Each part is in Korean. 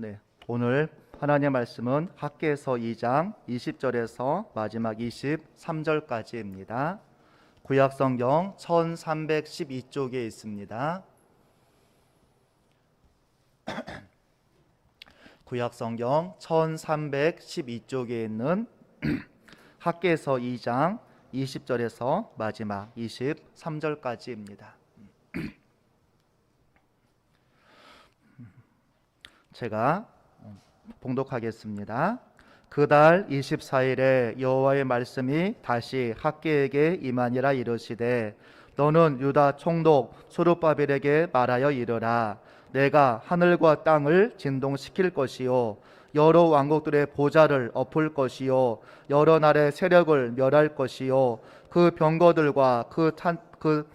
네. 오늘 하나님의 말씀은 학계에서 2장 20절에서 마지막 23절까지입니다. 구약 성경 1312쪽에 있습니다. 구약 성경 1312쪽에 있는 학계에서 2장 20절에서 마지막 23절까지입니다. 제가 봉독하겠습니다. 그달 24일에 여호와의 말씀이 다시 학계에게 임하니라 이르시되 너는 유다 총독 소르바벨에게 말하여 이르라 내가 하늘과 땅을 진동시킬 것이요 여러 왕국들의 보좌를 엎을 것이요 여러 나라의 세력을 멸할 것이요 그 병거들과 그 탄 그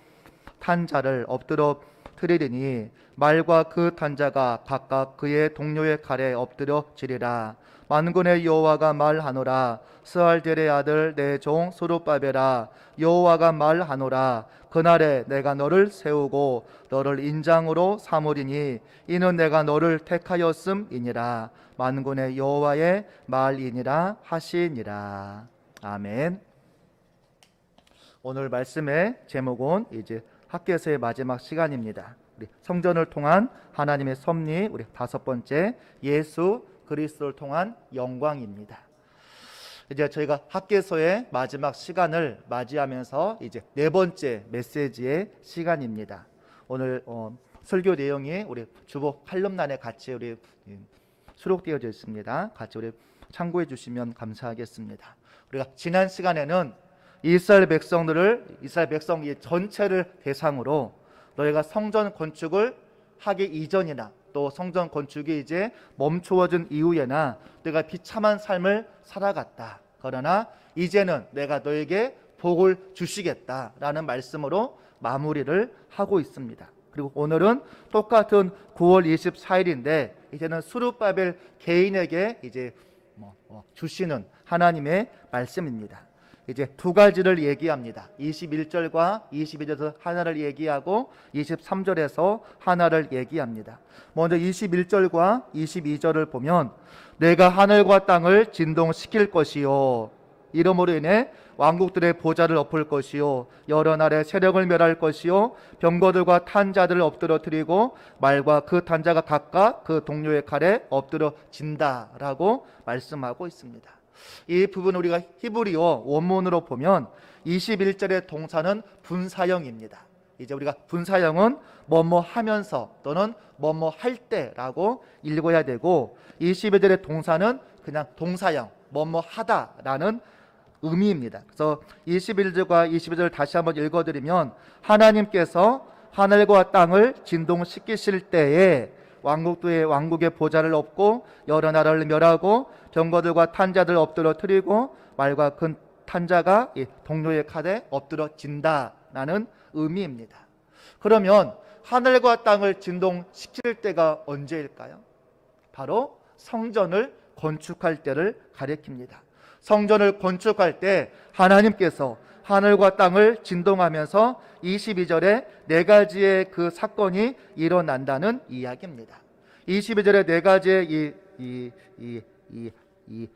탄자를 엎드려 트리리니 말과 그 탄자가 각각 그의 동료의 칼에 엎드려 지리라. 만군의 여호와가 말하노라. 스알델의 아들 내 종 소르바벨아 여호와가 말하노라. 그날에 내가 너를 세우고 너를 인장으로 삼으리니 이는 내가 너를 택하였음이니라. 만군의 여호와의 말이니라 하시니라. 아멘. 오늘 말씀의 제목은 이제 학교에서의 마지막 시간입니다. 우리 성전을 통한 하나님의 섭리 우리 다섯 번째 예수 그리스도를 통한 영광입니다. 이제 저희가 학교에서의 마지막 시간을 맞이하면서 이제 네 번째 메시지의 시간입니다. 오늘 어, 설교 내용이 우리 주보 칼럼란에 같이 우리 수록되어져 있습니다. 같이 우리 참고해 주시면 감사하겠습니다. 우리가 지난 시간에는 이스라엘 백성들을 이스라엘 백성 전체를 대상으로 너희가 성전 건축을 하기 이전이나 또 성전 건축이 이제 멈추어진 이후에나 내가 비참한 삶을 살아갔다. 그러나 이제는 내가 너에게 복을 주시겠다라는 말씀으로 마무리를 하고 있습니다. 그리고 오늘은 똑같은 9월 24일인데 이제는 수르바벨 개인에게 이제 뭐, 뭐 주시는 하나님의 말씀입니다. 이제 두 가지를 얘기합니다. 21절과 22절에서 하나를 얘기하고 23절에서 하나를 얘기합니다. 먼저 21절과 22절을 보면 내가 하늘과 땅을 진동시킬 것이요 이름으로 인해 왕국들의 보좌를 엎을 것이요 여러 나라의 세력을 멸할 것이요 병거들과 탄자들을 엎드러뜨리고 말과 그 탄자가 각각 그 동료의 칼에 엎드러진다라고 말씀하고 있습니다. 이 부분 우리가 히브리어 원문으로 보면 21절의 동사는 분사형입니다. 이제 우리가 분사형은 뭐뭐 하면서 또는 뭐뭐 할 때라고 읽어야 되고 22절의 동사는 그냥 동사형 뭐뭐 하다라는 의미입니다. 그래서 21절과 22절 다시 한번 읽어드리면 하나님께서 하늘과 땅을 진동시키실 때에 왕국도의 왕국의 보좌를 엎고 여러 나라를 멸하고 병거들과 탄자들 엎드러뜨리고 말과 큰 탄자가 이 동료의 칼에 엎드러진다라는 의미입니다. 그러면 하늘과 땅을 진동시킬 때가 언제일까요? 바로 성전을 건축할 때를 가리킵니다. 성전을 건축할 때 하나님께서 하늘과 땅을 진동하면서 22절에 네 가지의 그 사건이 일어난다는 이야기입니다. 22절에 네 가지의 이, 이, 이, 이, 이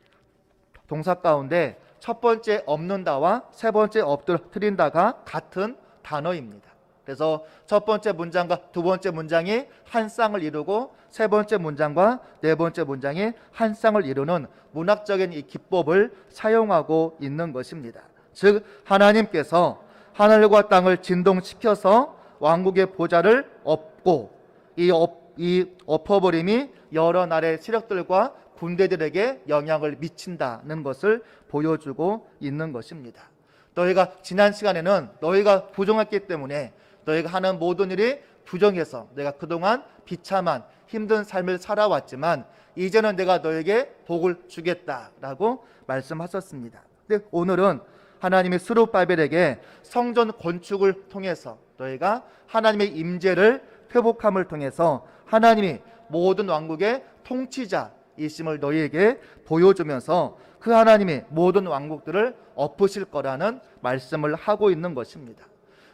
동사 가운데 첫 번째 없는다와 세 번째 엎드려트린다가 같은 단어입니다. 그래서 첫 번째 문장과 두 번째 문장이 한 쌍을 이루고 세 번째 문장과 네 번째 문장이 한 쌍을 이루는 문학적인 이 기법을 사용하고 있는 것입니다. 즉 하나님께서 하늘과 땅을 진동시켜서 왕국의 보좌를 엎고 이, 엎, 이 엎어버림이 여러 나라의 세력들과 군대들에게 영향을 미친다는 것을 보여주고 있는 것입니다. 너희가 지난 시간에는 너희가 부정했기 때문에 너희가 하는 모든 일이 부정해서 내가 그동안 비참한 힘든 삶을 살아왔지만 이제는 내가 너에게 복을 주겠다라고 말씀하셨습니다. 근데 오늘은 하나님의 스루바벨에게 성전 건축을 통해서 너희가 하나님의 임재를 회복함을 통해서 하나님이 모든 왕국의 통치자 이심을 너희에게 보여주면서 그 하나님이 모든 왕국들을 엎으실 거라는 말씀을 하고 있는 것입니다.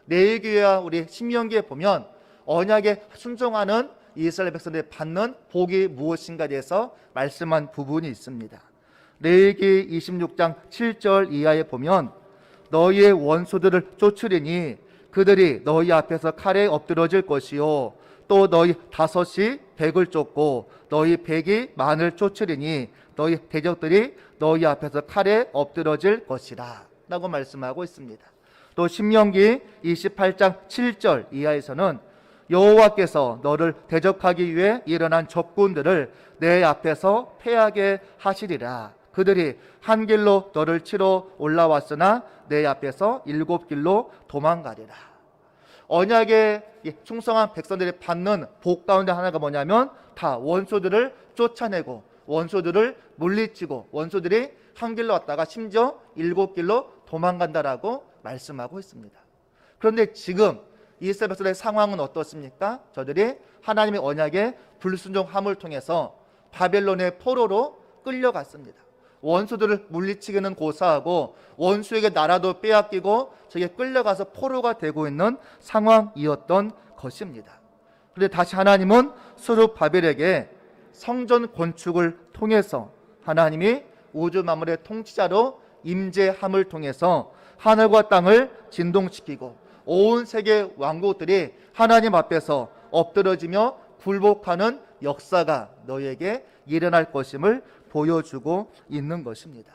내일교회와 우리 신명기에 보면 언약에 순종하는 이스라엘 백성들이 받는 복이 무엇인가에 대해서 말씀한 부분이 있습니다. 레위기 26장 7절 이하에 보면 너희의 원수들을 쫓으리니 그들이 너희 앞에서 칼에 엎드러질 것이요 또 너희 다섯이 백을 쫓고 너희 백이 만을 쫓으리니 너희 대적들이 너희 앞에서 칼에 엎드러질 것이라 라고 말씀하고 있습니다. 또 신명기 28장 7절 이하에서는 여호와께서 너를 대적하기 위해 일어난 적군들을 내 앞에서 패하게 하시리라. 그들이 한 길로 너를 치러 올라왔으나 내 앞에서 일곱 길로 도망가리라. 언약에 충성한 백성들이 받는 복 가운데 하나가 뭐냐면 다 원수들을 쫓아내고 원수들을 물리치고 원수들이 한 길로 왔다가 심지어 일곱 길로 도망간다라고 말씀하고 있습니다. 그런데 지금 이스라엘 백성의 상황은 어떻습니까? 저들이 하나님의 언약에 불순종함을 통해서 바벨론의 포로로 끌려갔습니다. 원수들을 물리치기는 고사하고 원수에게 나라도 빼앗기고 저게 끌려가서 포로가 되고 있는 상황이었던 것입니다. 그런데 다시 하나님은 수르 바벨에게 성전 건축을 통해서 하나님이 우주 만물의 통치자로 임재함을 통해서 하늘과 땅을 진동시키고 온 세계 왕국들이 하나님 앞에서 엎드러지며 굴복하는 역사가 너에게 일어날 것임을 보여주고 있는 것입니다.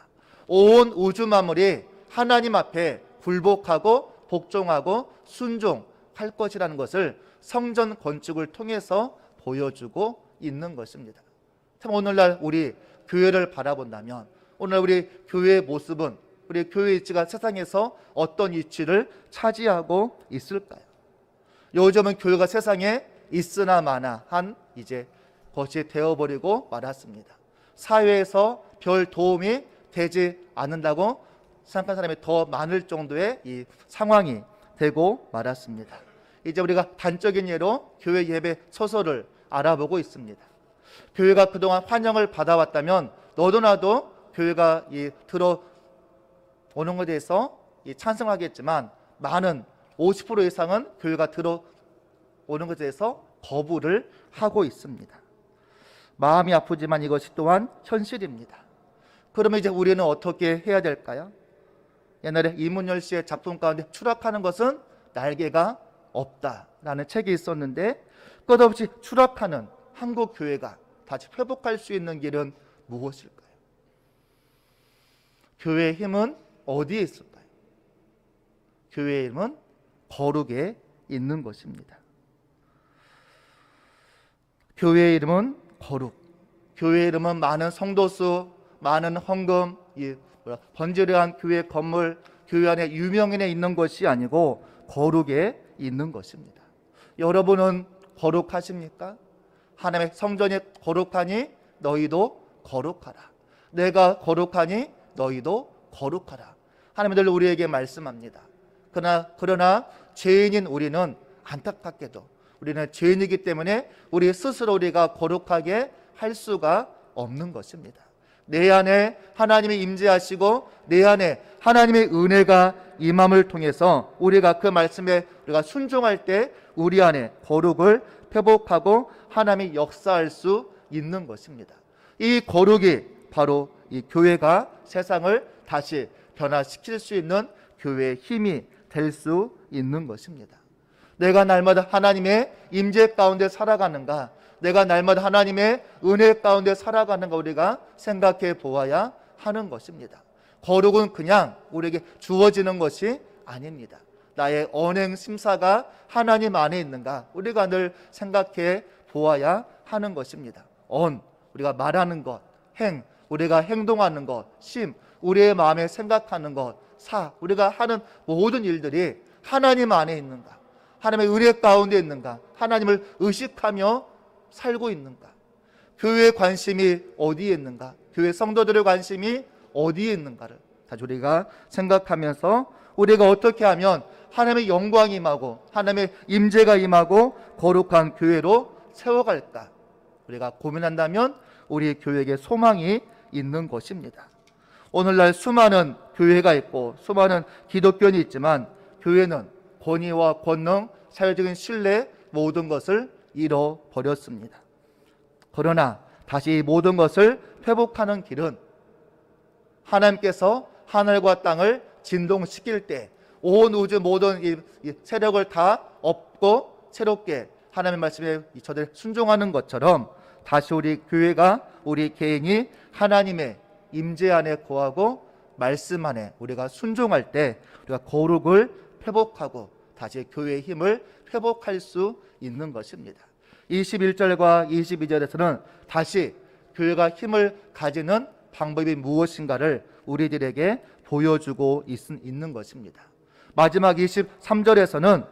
온 우주 만물이 하나님 앞에 굴복하고 복종하고 순종할 것이라는 것을 성전 건축을 통해서 보여주고 있는 것입니다. 참 오늘날 우리 교회를 바라본다면 오늘 우리 교회의 모습은 우리 교회 위치가 세상에서 어떤 위치를 차지하고 있을까요? 요즘은 교회가 세상에 있으나 마나 한 이제 것이 되어버리고 말았습니다. 사회에서 별 도움이 되지 않는다고 생각하는 사람이 더 많을 정도의 이 상황이 되고 말았습니다. 이제 우리가 단적인 예로 교회 예배 처소를 알아보고 있습니다. 교회가 그동안 환영을 받아왔다면 너도 나도 교회가 이 들어 오는 것에 대해서 이 찬성하겠지만 많은 50% 이상은 교회가 들어 오는 것에 대해서 거부를 하고 있습니다. 마음이 아프지만 이것이 또한 현실입니다. 그러면 이제 우리는 어떻게 해야 될까요? 옛날에 이문열 씨의 작품 가운데 추락하는 것은 날개가 없다라는 책이 있었는데 끝없이 추락하는 한국 교회가 다시 회복할 수 있는 길은 무엇일까요? 교회의 힘은 어디에 있을까요? 교회의 힘은 거룩에 있는 것입니다. 교회의 이름은 거룩. 교회의 이름은 많은 성도 수, 많은 헌금, 번지르한 교회 건물, 교회 안에 유명인에 있는 것이 아니고 거룩에 있는 것입니다. 여러분은 거룩하십니까? 하나님의 성전이 거룩하니 너희도 거룩하라. 내가 거룩하니 너희도 거룩하라. 하나님들 우리에게 말씀합니다. 그러나 그러나 죄인인 우리는 안타깝게도 우리는 죄인이기 때문에 우리 스스로 우리가 거룩하게 할 수가 없는 것입니다. 내 안에 하나님이 임재하시고 내 안에 하나님의 은혜가 임함을 통해서 우리가 그 말씀에 우리가 순종할 때 우리 안에 거룩을 회복하고 하나님이 역사할 수 있는 것입니다. 이 거룩이 바로 이 교회가 세상을 다시 변화시킬 수 있는 교회의 힘이 될 수 있는 것입니다. 내가 날마다 하나님의 임재 가운데 살아가는가? 내가 날마다 하나님의 은혜 가운데 살아가는가 우리가 생각해 보아야 하는 것입니다. 거룩은 그냥 우리에게 주어지는 것이 아닙니다. 나의 언행 심사가 하나님 안에 있는가 우리가 늘 생각해 보아야 하는 것입니다. 언 우리가 말하는 것, 행 우리가 행동하는 것, 심 우리의 마음에 생각하는 것, 사 우리가 하는 모든 일들이 하나님 안에 있는가? 하나님의 은혜 가운데 있는가? 하나님을 의식하며 살고 있는가? 교회의 관심이 어디에 있는가? 교회 성도들의 관심이 어디에 있는가를 다시 우리가 생각하면서 우리가 어떻게 하면 하나님의 영광이 임하고 하나님의 임재가 임하고 거룩한 교회로 세워갈까? 우리가 고민한다면 우리 교회에게 소망이 있는 것입니다. 오늘날 수많은 교회가 있고 수많은 기독교인이 있지만 교회는 권위와 권능, 사회적인 신뢰 모든 것을 잃어버렸습니다. 그러나 다시 이 모든 것을 회복하는 길은 하나님께서 하늘과 땅을 진동시킬 때 온 우주 모든 세력을 다 엎고 새롭게 하나님의 말씀에 이 저들 순종하는 것처럼 다시 우리 교회가 우리 개인이 하나님의 임재 안에 거하고 말씀 안에 우리가 순종할 때 우리가 거룩을 회복하고 다시 교회의 힘을 회복할 수 있는 것입니다. 21절과 22절에서는 다시 교회가 힘을 가지는 방법이 무엇인가를 우리들에게 보여주고 있, 있는 것입니다. 마지막 23절에서는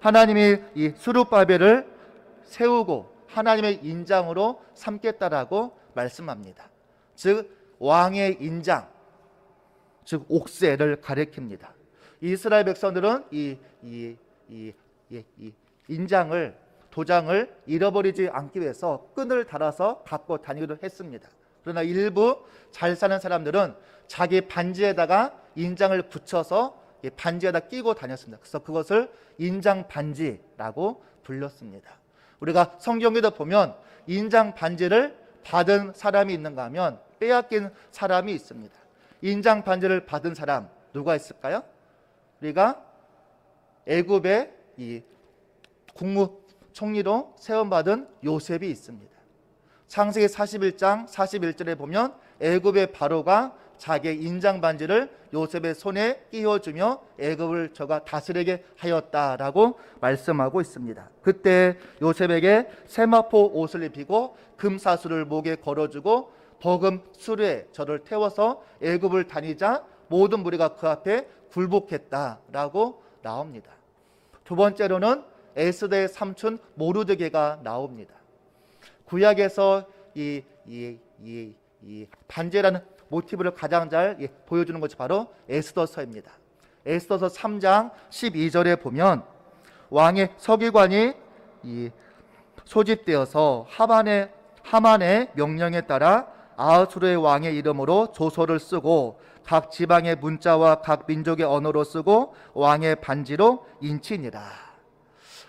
하나님이 이 수르바벨을 세우고 하나님의 인장으로 삼겠다라고 말씀합니다. 즉 왕의 인장, 즉 옥새를 가리킵니다. 이스라엘 백성들은 이, 이, 이, 이, 이 인장을 도장을 잃어버리지 않기 위해서 끈을 달아서 갖고 다니기도 했습니다. 그러나 일부 잘 사는 사람들은 자기 반지에다가 인장을 붙여서 이 반지에다 끼고 다녔습니다. 그래서 그것을 인장 반지라고 불렀습니다. 우리가 성경에도 보면 인장 반지를 받은 사람이 있는가 하면 빼앗긴 사람이 있습니다. 인장 반지를 받은 사람 누가 있을까요? 우리가 애굽의 이 국무총리로 세움받은 요셉이 있습니다. 창세기 41장 41절에 보면 애굽의 바로가 자기의 인장 반지를 요셉의 손에 끼워주며 애굽을 저가 다스리게 하였다라고 말씀하고 있습니다. 그때 요셉에게 세마포 옷을 입히고 금사슬을 목에 걸어주고 버금 수레 저를 태워서 애굽을 다니자 모든 무리가 그 앞에 굴복했다라고 나옵니다. 두 번째로는 에스더의 삼촌 모르드게가 나옵니다. 구약에서 이, 이, 이, 이 반제라는 모티브를 가장 잘 예, 보여주는 것이 바로 에스더서입니다. 에스더서 3장 12절에 보면 왕의 서기관이 이 소집되어서 하만의 하만의 명령에 따라 아하수르의 왕의 이름으로 조서를 쓰고 각 지방의 문자와 각 민족의 언어로 쓰고 왕의 반지로 인치니라.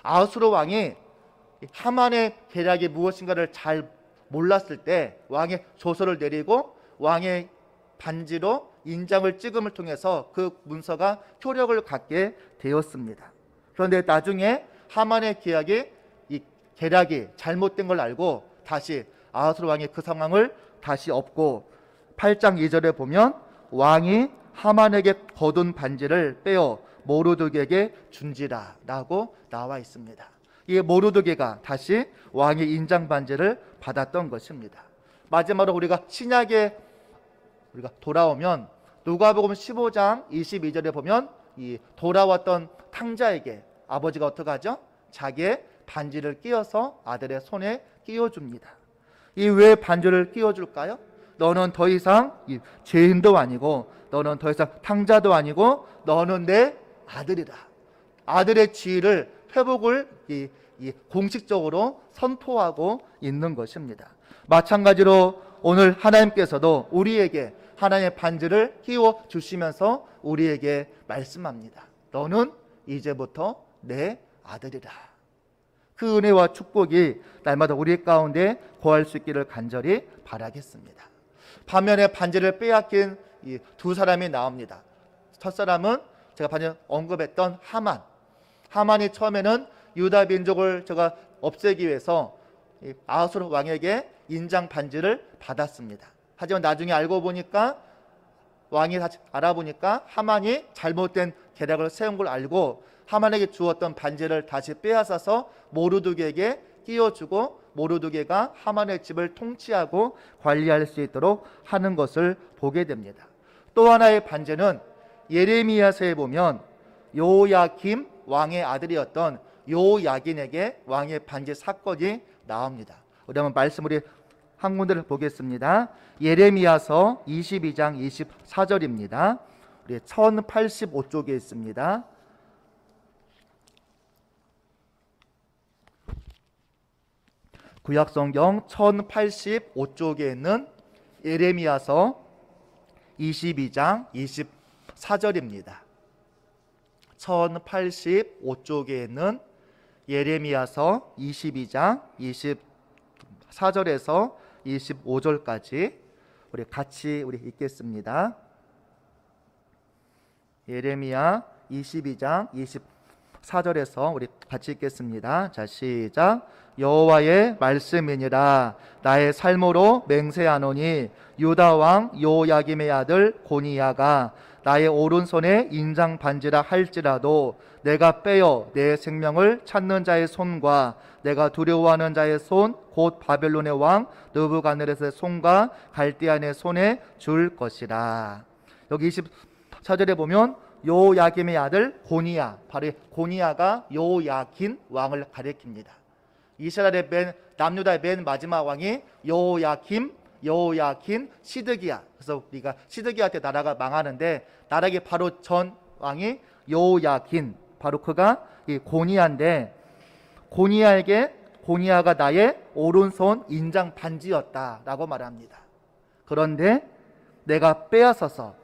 아하수르 왕이 하만의 계략이 무엇인가를 잘 몰랐을 때 왕의 조서를 내리고 왕의 반지로 인장을 찍음을 통해서 그 문서가 효력을 갖게 되었습니다. 그런데 나중에 하만의 계약이 이 계략이 잘못된 걸 알고 다시 아하스로 왕이 그 상황을 다시 엎고 8장 2절에 보면 왕이 하만에게 거둔 반지를 빼어 모르드에게 준지라라고 나와 있습니다. 이 모르드게가 다시 왕의 인장 반지를 받았던 것입니다. 마지막으로 우리가 신약에 우리가 돌아오면 누가복음 15장 22절에 보면 이 돌아왔던 탕자에게 아버지가 어떻게 하죠? 자기의 반지를 끼워서 아들의 손에 끼워 줍니다. 이 왜 반지를 끼워 줄까요? 너는 더 이상 죄인도 아니고 너는 더 이상 탕자도 아니고 너는 내 아들이다. 아들의 지위를 회복을 이, 이 공식적으로 선포하고 있는 것입니다. 마찬가지로 오늘 하나님께서도 우리에게 하나님의 반지를 끼워 주시면서 우리에게 말씀합니다. 너는 이제부터 내 아들이라. 그 은혜와 축복이 날마다 우리 가운데 거할 수 있기를 간절히 바라겠습니다. 반면에 반지를 빼앗긴 이두 사람이 나옵니다. 첫 사람은 제가 반지 언급했던 하만. 하만이 처음에는 유다 민족을 제가 없애기 위해서 아수르 왕에게 인장 반지를 받았습니다. 하지만 나중에 알고 보니까 왕이 알아보니까 하만이 잘못된 계략을 세운 걸 알고 하만에게 주었던 반지를 다시 빼앗아서 모르드게에게 끼워주고 모르드게가 하만의 집을 통치하고 관리할 수 있도록 하는 것을 보게 됩니다. 또 하나의 반지는 예레미야서에 보면 요야김 왕의 아들이었던 요야긴에게 왕의 반지 사건이 나옵니다. 우리 한번 말씀 우리 한 군데를 보겠습니다. 예레미야서 22장 24절입니다. 우리 1085쪽에 있습니다. 구약 성경 1085쪽에 있는 예레미야서 22장 24절입니다. 1085쪽에 있는 예레미야서 22장 24절에서 25절까지 우리 같이 우리 읽겠습니다. 예레미야 22장 24절 에서 우리 같이 읽겠습니다. 자, 시작. 여호와의 말씀이니라 나의 삶으로 맹세하노니 유다 왕 요야김의 아들 고니야가 나의 오른손에 인장 반지라 할지라도 내가 빼어 내 생명을 찾는 자의 손과 내가 두려워하는 자의 손 곧 바벨론의 왕 느부갓네살의 손과 갈대안의 손에 줄 것이라. 여기 24절에 보면 요야김의 아들 고니야 바로 고니야가 요야긴 왕을 가리킵니다. 이스라엘의 맨 남유다의 맨 마지막 왕이 요야김 여호야긴 시드기야. 그래서 우리가 시드기야 때 나라가 망하는데 나라기 바로 전 왕이 여호야긴. 바로 그가 이 고니야인데 고니야에게 고니야가 나의 오른손 인장 반지였다라고 말합니다. 그런데 내가 빼앗아서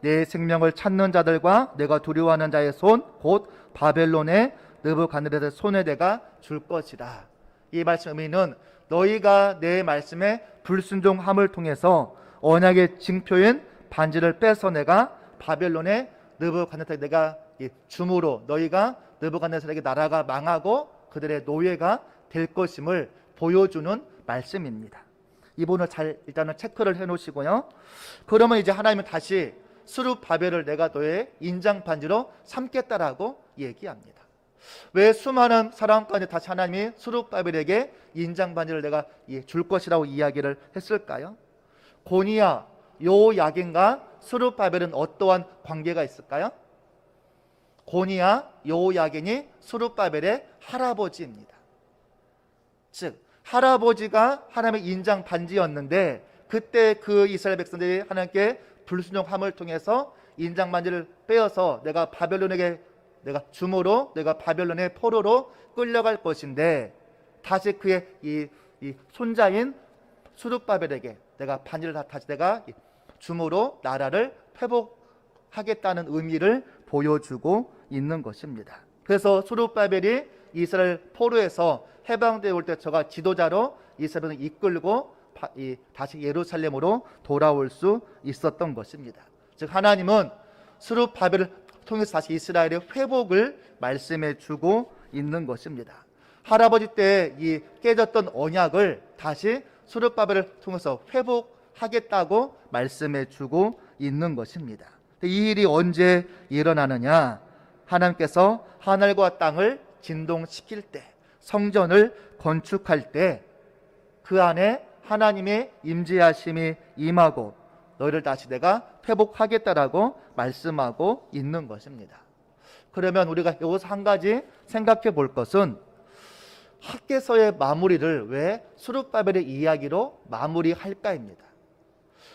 내 생명을 찾는 자들과 내가 두려워하는 자의 손 곧 바벨론의 느부갓네살의 손에 내가 줄 것이라. 이 말씀 의미는 너희가 내 말씀에 불순종함을 통해서 언약의 징표인 반지를 빼서 내가 바벨론의 느부갓네살 내가 주므로 너희가 느부갓네살에게 나라가 망하고 그들의 노예가 될 것임을 보여주는 말씀입니다. 이 부분을 잘 일단은 체크를 해 놓으시고요. 그러면 이제 하나님은 다시 수룹 바벨을 내가 너의 인장 반지로 삼겠다라고 얘기합니다. 왜 수많은 사람 가운데 다시 하나님이 수룹바벨에게 인장 반지를 내가 줄 것이라고 이야기를 했을까요? 고니야 요야긴과 수룹바벨은 어떠한 관계가 있을까요? 고니야 요야긴이 수룹바벨의 할아버지입니다. 즉 할아버지가 하나님의 인장 반지였는데 그때 그 이스라엘 백성들이 하나님께 불순종함을 통해서 인장 반지를 빼어서 내가 바벨론에게 내가 주모로 내가 바벨론의 포로로 끌려갈 것인데 다시 그의 이, 이 손자인 수룹바벨에게 내가 반지를 다시 내가 주모로 나라를 회복하겠다는 의미를 보여주고 있는 것입니다. 그래서 수룹바벨이 이스라엘 포로에서 해방되어 올 때 저가 지도자로 이스라엘을 이끌고 다시 예루살렘으로 돌아올 수 있었던 것입니다. 즉 하나님은 수룹바벨을 통해서 다시 이스라엘의 회복을 말씀해 주고 있는 것입니다. 할아버지 때 이 깨졌던 언약을 다시 수르바벨을 통해서 회복하겠다고 말씀해 주고 있는 것입니다. 이 일이 언제 일어나느냐? 하나님께서 하늘과 땅을 진동시킬 때, 성전을 건축할 때 그 안에 하나님의 임재하심이 임하고 너희를 다시 내가 회복하겠다라고 말씀하고 있는 것입니다. 그러면 우리가 여기서 한 가지 생각해 볼 것은 학계서의 마무리를 왜 수룹바벨의 이야기로 마무리할까입니다.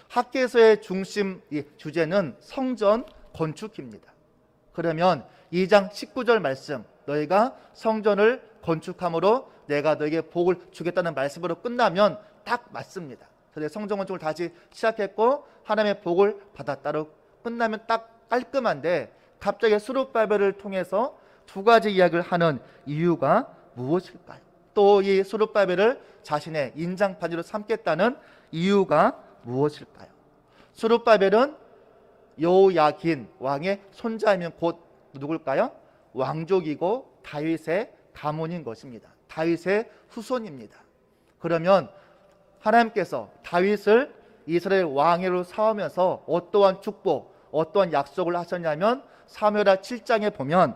학계서의 중심 주제는 성전 건축입니다. 그러면 2장 19절 말씀 너희가 성전을 건축함으로 내가 너에게 복을 주겠다는 말씀으로 끝나면 딱 맞습니다. 그래서 성전 건축을 다시 시작했고 하나님의 복을 받았다로 끝나면 딱 깔끔한데 갑자기 수룹바벨을 통해서 두 가지 이야기를 하는 이유가 무엇일까요? 또 이 수룹바벨을 자신의 인장판지로 삼겠다는 이유가 무엇일까요? 수룹바벨은 요야긴 왕의 손자이면 곧 누굴까요? 왕족이고 다윗의 가문인 것입니다. 다윗의 후손입니다. 그러면 하나님께서 다윗을 이스라엘 왕으로 사오면서 어떠한 축복, 어떠한 약속을 하셨냐면 사무엘하 7장에 보면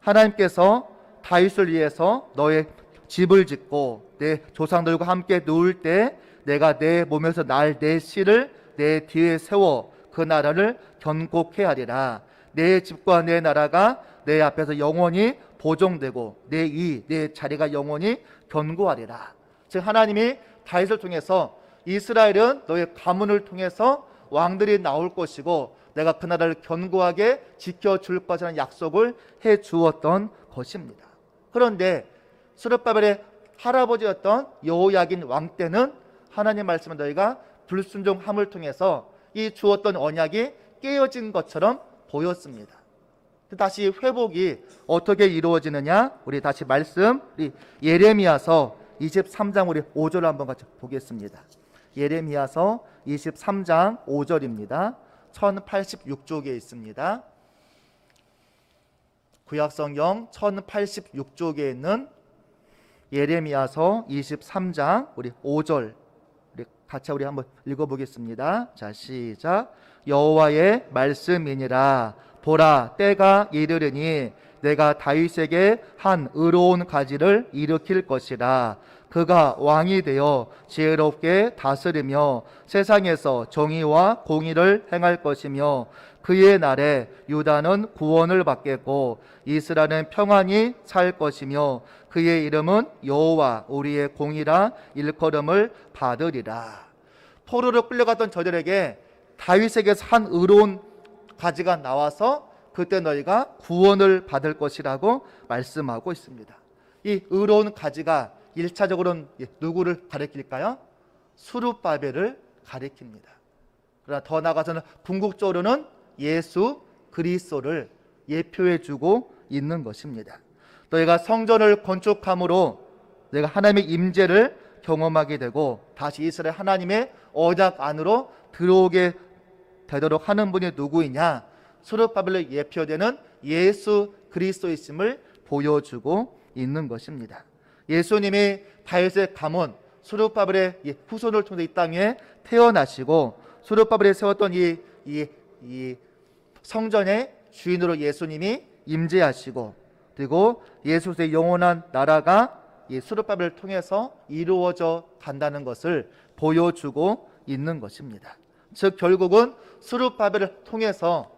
하나님께서 다윗을 위해서 너의 집을 짓고 내 조상들과 함께 누울 때 내가 내 몸에서 날 내 씨를 내 뒤에 세워 그 나라를 견고케 하리라 내 집과 내 나라가 내 앞에서 영원히 보존되고 내 위, 내 자리가 영원히 견고하리라. 즉 하나님이 다윗을 통해서 이스라엘은 너의 가문을 통해서 왕들이 나올 것이고 내가 그 나라를 견고하게 지켜줄 것이라는 약속을 해 주었던 것입니다. 그런데 수르바벨의 할아버지였던 여호야긴 왕 때는 하나님 말씀을 너희가 불순종함을 통해서 이 주었던 언약이 깨어진 것처럼 보였습니다. 다시 회복이 어떻게 이루어지느냐? 우리 다시 말씀 예레미야서 23장 우리 5절 한번 같이 보겠습니다. 예레미야서 23장 5절입니다. 1086쪽에 있습니다. 구약성경 1086쪽에 있는 예레미야서 23장 우리 5절 우리 같이 우리 한번 읽어보겠습니다. 자 시작 여호와의 말씀이니라 보라 때가 이르르니 내가 다윗에게 한 의로운 가지를 일으킬 것이라 그가 왕이 되어 지혜롭게 다스리며 세상에서 정의와 공의를 행할 것이며 그의 날에 유다는 구원을 받겠고 이스라엘은 평안히 살 것이며 그의 이름은 여호와 우리의 공이라 일컬음을 받으리라. 포로로 끌려갔던 저들에게 다윗에게서 한 의로운 가지가 나와서 그때 너희가 구원을 받을 것이라고 말씀하고 있습니다. 이 의로운 가지가 일차적으로는 누구를 가리킬까요? 수르바벨을 가리킵니다. 그러나 더 나아가서는 궁극적으로는 예수 그리스도를 예표해 주고 있는 것입니다. 너희가 성전을 건축함으로 내가 하나님의 임재를 경험하게 되고 다시 이스라엘 하나님의 언약 안으로 들어오게 되도록 하는 분이 누구이냐? 수르바벨로 예표되는 예수 그리스도이심을 보여주고 있는 것입니다. 예수님이 다윗의 가문 수르바벨의 후손을 통해 이 땅에 태어나시고 수르바벨에 세웠던 이, 이, 이 성전의 주인으로 예수님이 임재하시고 그리고 예수의 영원한 나라가 이 수르바벨을 통해서 이루어져 간다는 것을 보여주고 있는 것입니다. 즉 결국은 수르바벨을 통해서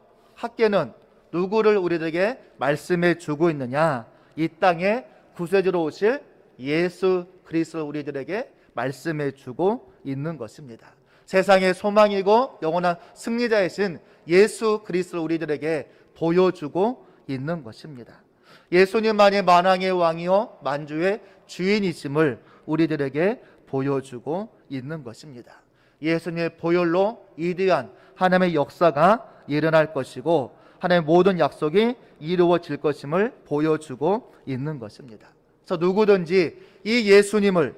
학계는 누구를 우리들에게 말씀해 주고 있느냐? 이 땅에 구세주로 오실 예수 그리스도를 우리들에게 말씀해 주고 있는 것입니다. 세상의 소망이고 영원한 승리자이신 예수 그리스도를 우리들에게 보여주고 있는 것입니다. 예수님만이 만왕의 왕이요 만주의 주인이심을 우리들에게 보여주고 있는 것입니다. 예수님의 보혈로 이대한 하나님의 역사가 일어날 것이고 하나님의 모든 약속이 이루어질 것임을 보여주고 있는 것입니다. 그래서 누구든지 이 예수님을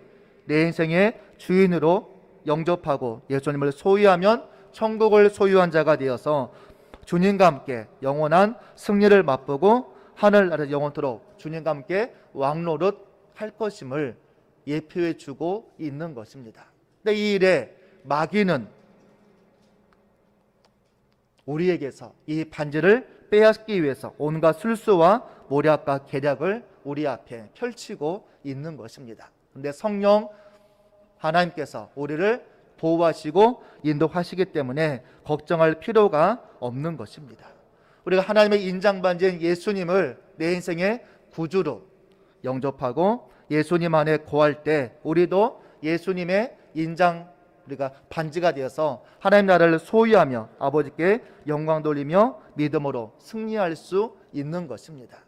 내 인생의 주인으로 영접하고 예수님을 소유하면 천국을 소유한 자가 되어서 주님과 함께 영원한 승리를 맛보고 하늘나라 영원토록 주님과 함께 왕노릇 할 것임을 예표해 주고 있는 것입니다. 근데 이 일에 마귀는 우리에게서 이 반지를 빼앗기 위해서 온갖 술수와 모략과 계략을 우리 앞에 펼치고 있는 것입니다. 근데 성령 하나님께서 우리를 보호하시고 인도하시기 때문에 걱정할 필요가 없는 것입니다. 우리가 하나님의 인장 반지인 예수님을 내 인생의 구주로 영접하고 예수님 안에 거할 때 우리도 예수님의 인장 우리가 반지가 되어서 하나님 나라를 소유하며 아버지께 영광 돌리며 믿음으로 승리할 수 있는 것입니다.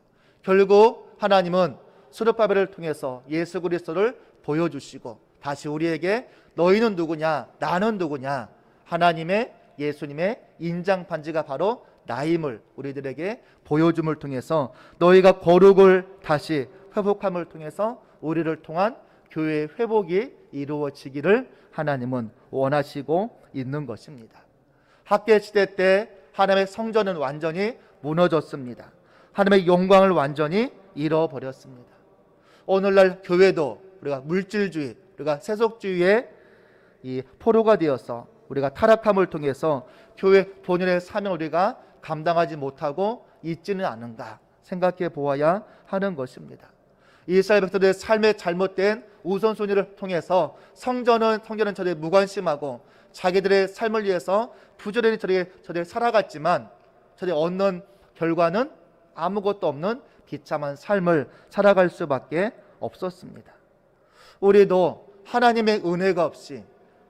결국 하나님은 수르바벨을 통해서 예수 그리스도를 보여주시고 다시 우리에게 너희는 누구냐 나는 누구냐 하나님의 예수님의 인장 반지가 바로 나임을 우리들에게 보여줌을 통해서 너희가 거룩을 다시 회복함을 통해서 우리를 통한 교회의 회복이 이루어지기를 하나님은 원하시고 있는 것입니다. 학계 시대 때 하나님의 성전은 완전히 무너졌습니다. 하나님의 영광을 완전히 잃어버렸습니다. 오늘날 교회도 우리가 물질주의, 우리가 세속주의의 이 포로가 되어서 우리가 타락함을 통해서 교회 본연의 사명을 우리가 감당하지 못하고 있지는 않은가 생각해 보아야 하는 것입니다. 이스라엘 백성들의 삶의 잘못된 우선순위를 통해서 성전은 성전은 저들 무관심하고 자기들의 삶을 위해서 부지런히 저들이 저들 살아갔지만 저들 얻는 결과는 아무것도 없는 비참한 삶을 살아갈 수밖에 없었습니다. 우리도 하나님의 은혜가 없이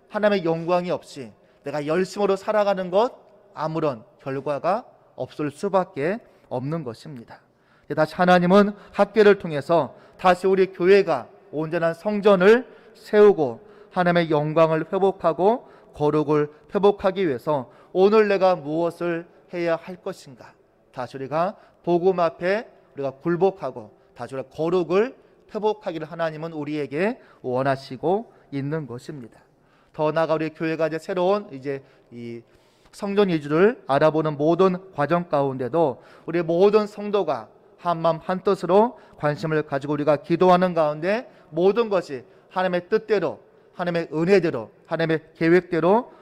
하나님의 영광이 없이 내가 열심으로 살아가는 것 아무런 결과가 없을 수밖에 없는 것입니다. 다시 하나님은 학계를 통해서 다시 우리 교회가 온전한 성전을 세우고 하나님의 영광을 회복하고 거룩을 회복하기 위해서 오늘 내가 무엇을 해야 할 것인가 다시 우리가 복음 앞에 우리가 굴복하고 다시 우리가 거룩을 회복하기를 하나님은 우리에게 원하시고 있는 것입니다. 더 나아가 우리 교회가 이제 새로운 이제 이 성전 이주를 알아보는 모든 과정 가운데도 우리 모든 성도가 한 마음 한 뜻으로 관심을 가지고 우리가 기도하는 가운데 모든 것이 하나님의 뜻대로 하나님의 은혜대로 하나님의 계획대로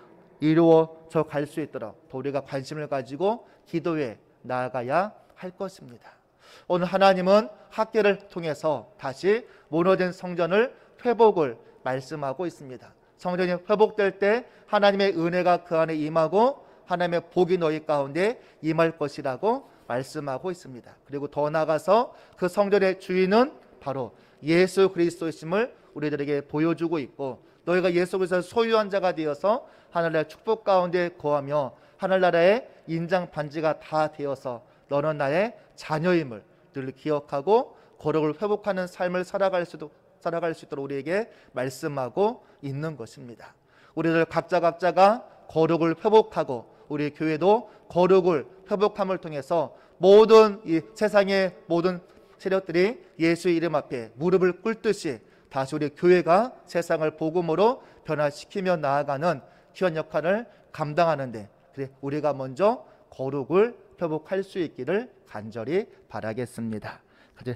이루어져 갈 수 있도록 더 우리가 관심을 가지고 기도에 나아가야 할 것입니다. 오늘 하나님은 학계를 통해서 다시 무너진 성전을 회복을 말씀하고 있습니다. 성전이 회복될 때 하나님의 은혜가 그 안에 임하고 하나님의 복이 너희 가운데 임할 것이라고 말씀하고 있습니다. 그리고 더 나아가서 그 성전의 주인은 바로 예수 그리스도이심을 우리들에게 보여주고 있고 너희가 예수 그리스도를 소유한 자가 되어서 하늘나라의 축복 가운데 거하며 하늘나라의 인장 반지가 다 되어서 너는 나의 자녀임을 늘 기억하고 거룩을 회복하는 삶을 살아갈 수도 살아갈 수 있도록 우리에게 말씀하고 있는 것입니다. 우리들 각자 각자가 거룩을 회복하고 우리 교회도 거룩을 회복함을 통해서 모든 이 세상의 모든 세력들이 예수의 이름 앞에 무릎을 꿇듯이 다시 우리 교회가 세상을 복음으로 변화시키며 나아가는 귀한 역할을 감당하는데 그래 우리가 먼저 거룩을 회복할 수 있기를 간절히 바라겠습니다.